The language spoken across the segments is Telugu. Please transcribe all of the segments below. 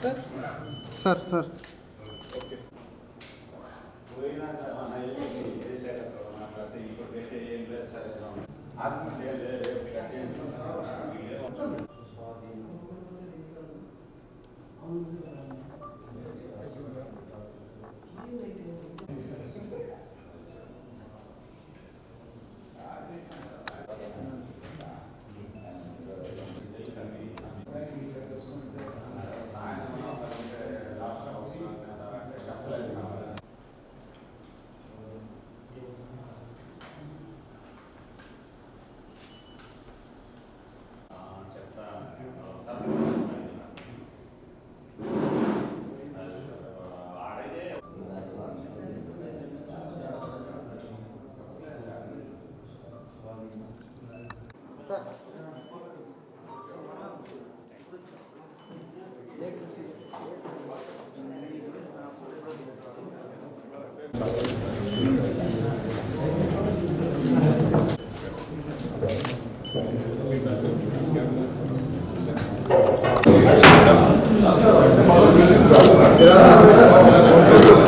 सर? सर ಆದ್ಮೇಲೆ sir sir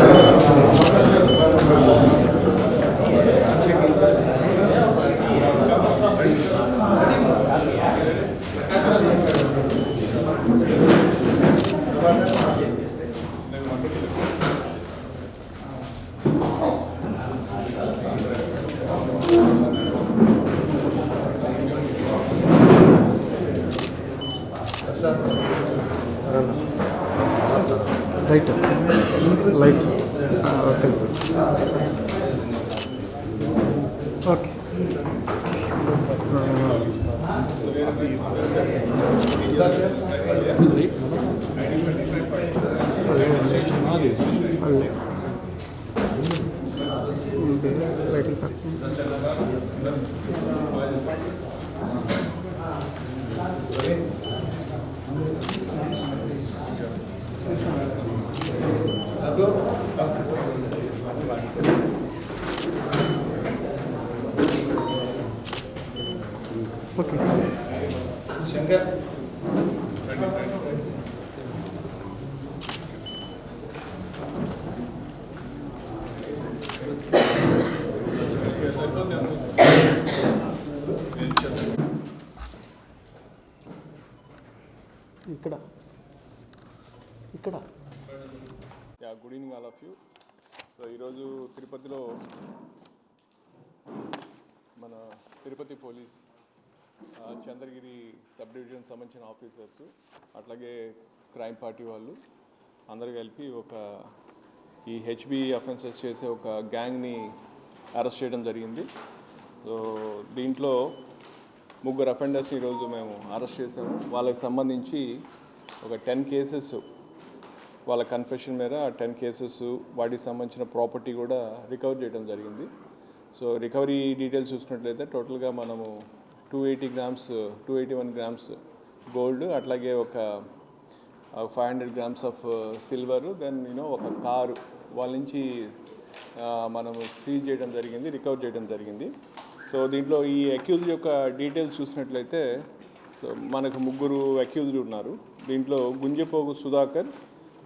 light light okay okay lighting sir okay. Shankar. ఇక్కడ. ఇక్కడ. Yeah good evening all of you so ఈరోజు తిరుపతిలో మన Tirupati police Chandragiri sub division సంబంధించిన ఆఫీసర్స్ అట్లాగే క్రైమ్ పార్టీ వాళ్ళు అందరూ కలిపి ఒక ఈ హెచ్బి అఫెన్సెస్ చేసే ఒక గ్యాంగ్ని అరెస్ట్ చేయడం జరిగింది. సో దీంట్లో ముగ్గురు అఫెండర్స్ ఈరోజు మేము అరెస్ట్ చేసాము వాళ్ళకి సంబంధించి ఒక టెన్ కేసెస్ వాళ్ళ కన్ఫెషన్ మేర టెన్ కేసెస్ వాటికి సంబంధించిన ప్రాపర్టీ కూడా రికవర్ చేయడం జరిగింది. సో రికవరీ డీటెయిల్స్ చూసినట్లయితే టోటల్గా మనము two eighty grams two eighty one grams gold అట్లాగే ఒక five hundred grams of silver then you know ఒక కారు వాళ్ళ నుంచి మనం మనము సీజ్ చేయడం జరిగింది రికవర్ చేయడం జరిగింది. సో దీంట్లో ఈ అక్యూజ్ యొక్క డీటెయిల్స్ చూసినట్లయితే మనకు ముగ్గురు అక్యూజ్డ్ ఉన్నారు. దీంట్లో Gunjapogu Sudhakar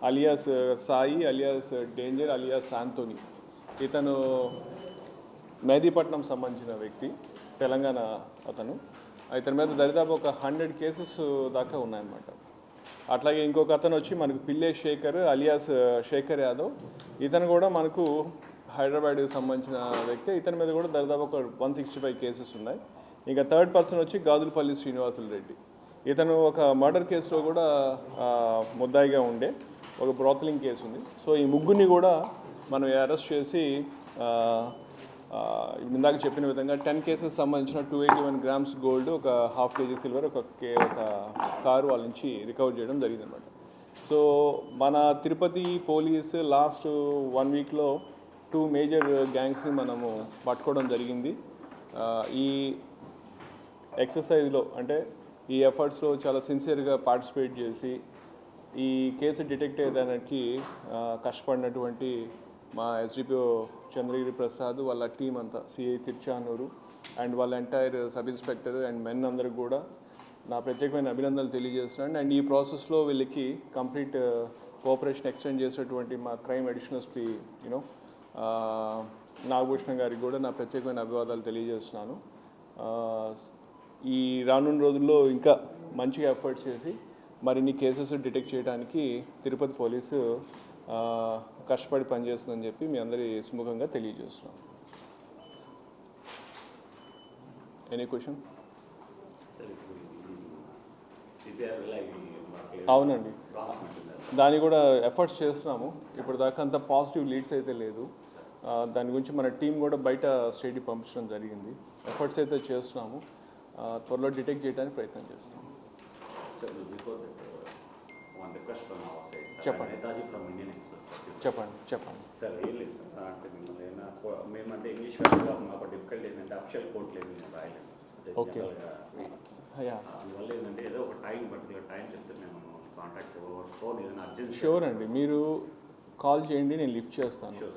alias Sai alias danger alias Shantoni ఇతను మెహదీపట్నం సంబంధించిన వ్యక్తి. తెలంగాణ అతను. ఇతని మీద దరిదాపు ఒక హండ్రెడ్ కేసెస్ దాకా ఉన్నాయన్నమాట. అట్లాగే ఇంకొక అతను వచ్చి మనకు పిల్లే శేఖర్ అలియాస్ శేఖర్ యాదవ్. ఇతను కూడా మనకు హైదరాబాద్కి సంబంధించిన వ్యక్తి. ఇతని మీద కూడా దరిదాపు ఒక వన్ సిక్స్టీ ఫైవ్ కేసెస్ ఉన్నాయి. ఇంకా థర్డ్ పర్సన్ వచ్చి గాజులపల్లి శ్రీనివాసులు రెడ్డి. ఇతను ఒక మర్డర్ కేసులో కూడా ముద్దాయిగా ఉండే. ఒక బ్రోతలింగ్ కేసు ఉంది. సో ఈ ముగ్గురిని కూడా మనం అరెస్ట్ చేసి ఇందాక చెప్పిన విధంగా టెన్ కేసెస్ సంబంధించిన two eighty one grams gold ఒక హాఫ్ కేజీ సిల్వర్ ఒక కే ఒక కారు వాళ్ళ నుంచి రికవర్ చేయడం జరిగిందనమాట సో మన తిరుపతి పోలీస్ లాస్ట్ వన్ వీక్లో టూ మేజర్ గ్యాంగ్స్ని మనము పట్టుకోవడం జరిగింది. ఈ ఎక్సర్సైజ్లో అంటే ఈ ఎఫర్ట్స్లో చాలా సిన్సియర్గా పార్టిసిపేట్ చేసి ఈ కేసు డిటెక్ట్ అయ్యేదానికి కష్టపడినటువంటి మా ఎస్డిపిఓ చంద్రగిరి ప్రసాద్ వాళ్ళ టీం అంతా సిఐ తిరుచానూరు అండ్ వాళ్ళ entire sub inspector and men అందరికి కూడా నా ప్రత్యేకమైన అభినందనలు తెలియజేస్తున్నాను. అండ్ ఈ ప్రాసెస్లో వీళ్ళకి కంప్లీట్ కోఆపరేషన్ ఎక్స్టెండ్ చేసేటువంటి మా crime additional SP you know Nagabhushanam గారికి కూడా నా ప్రత్యేకమైన అభివాదాలు తెలియజేస్తున్నాను. Uh, ఈ రానున్న రోజుల్లో ఇంకా మంచిగా ఎఫర్ట్స్ చేసి మరిన్ని కేసెస్ డిటెక్ట్ చేయడానికి తిరుపతి పోలీసు కష్టపడి పనిచేస్తుందని చెప్పి మీ అందరి సుముఖంగా తెలియజేస్తున్నాను ఎనీ క్వశ్చన్ అవునండి. దాన్ని కూడా ఎఫర్ట్స్ చేస్తున్నాము. ఇప్పుడు దాకా అంత పాజిటివ్ లీడ్స్ అయితే లేదు. దాని గురించి మన టీం కూడా బయట స్టేట్కి పంపించడం జరిగింది. ఎఫర్ట్స్ అయితే చేస్తున్నాము. త్వరలో డిటెక్ట్ చేయడానికి ప్రయత్నం చేస్తాం చెప్పండి. Indian Express. sir. చెప్పండి చెప్పండి. సార్ ఏం లేదు సార్ అంటే మిమ్మల్ని ఏమైనా కో- మేమంటే ఇంగ్లీష్ మాకు డిఫికల్ట్ ఏంటంటే అఫిషియల్ కోర్ట్ లేదు మేము we- యా అందువల్ల ఏంటంటే ఏదో ఒక టైం పర్టికులర్ టైం చెప్తే మేము కాంటాక్ట్ ఫోన్ ఏదైనా అర్జెంట్ షూర్ అండి. మీరు కాల్ చేయండి నేను లిఫ్ట్ చేస్తాను.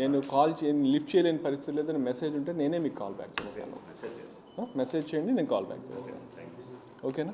నేను కాల్ చే లిఫ్ట్ చేయలేని పరిస్థితి లేదని మెసేజ్ ఉంటే నేనే మీకు కాల్ బ్యాక్ ఓకే చేస్తాను. మెసేజ్ చేయండి నేను కాల్ బ్యాక్ చేస్తాను. థ్యాంక్ యూ ఓకేనా